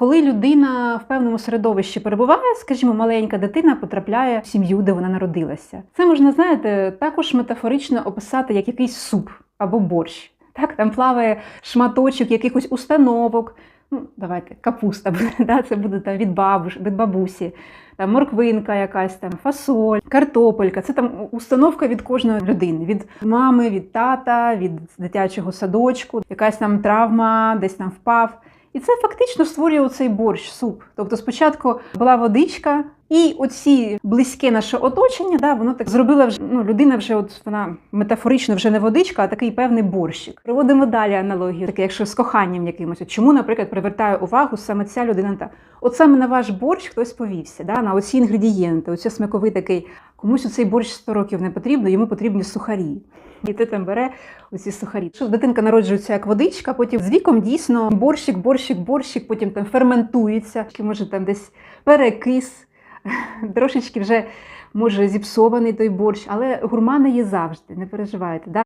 Коли людина в певному середовищі перебуває, скажімо, маленька дитина потрапляє в сім'ю, де вона народилася. Це можна, знаєте, також метафорично описати як якийсь суп або борщ. Так, там плаває шматочок якихось установок. Ну, давайте, капуста буде, да? це буде там від бабуш, від бабусі, там морквинка якась там, фасоль, картопелька. Це там установка від кожної людини, від мами, від тата, від дитячого садочку, якась там травма, десь там впав. І це фактично створює оцей борщ, суп. Тобто спочатку була водичка, і оці близьке наше оточення, да, воно так зробило вже. Ну, людина вже, от вона метафорично вже не водичка, а такий певний борщик. Приводимо далі аналогію, таке, якщо з коханням якимось. Чому, наприклад, привертає увагу саме ця людина? Та от саме на ваш борщ хтось повівся, да, на оці інгредієнти, оце смаковий такий. Комусь цей борщ 100 років не потрібно, йому потрібні сухарі. І ти там бере оці сухарі. Що дитинка народжується як водичка, потім з віком дійсно борщик, борщик, борщик, потім там ферментується, може там десь перекис, трошечки вже може зіпсований той борщ, але гурмани є завжди, не переживайте. Да?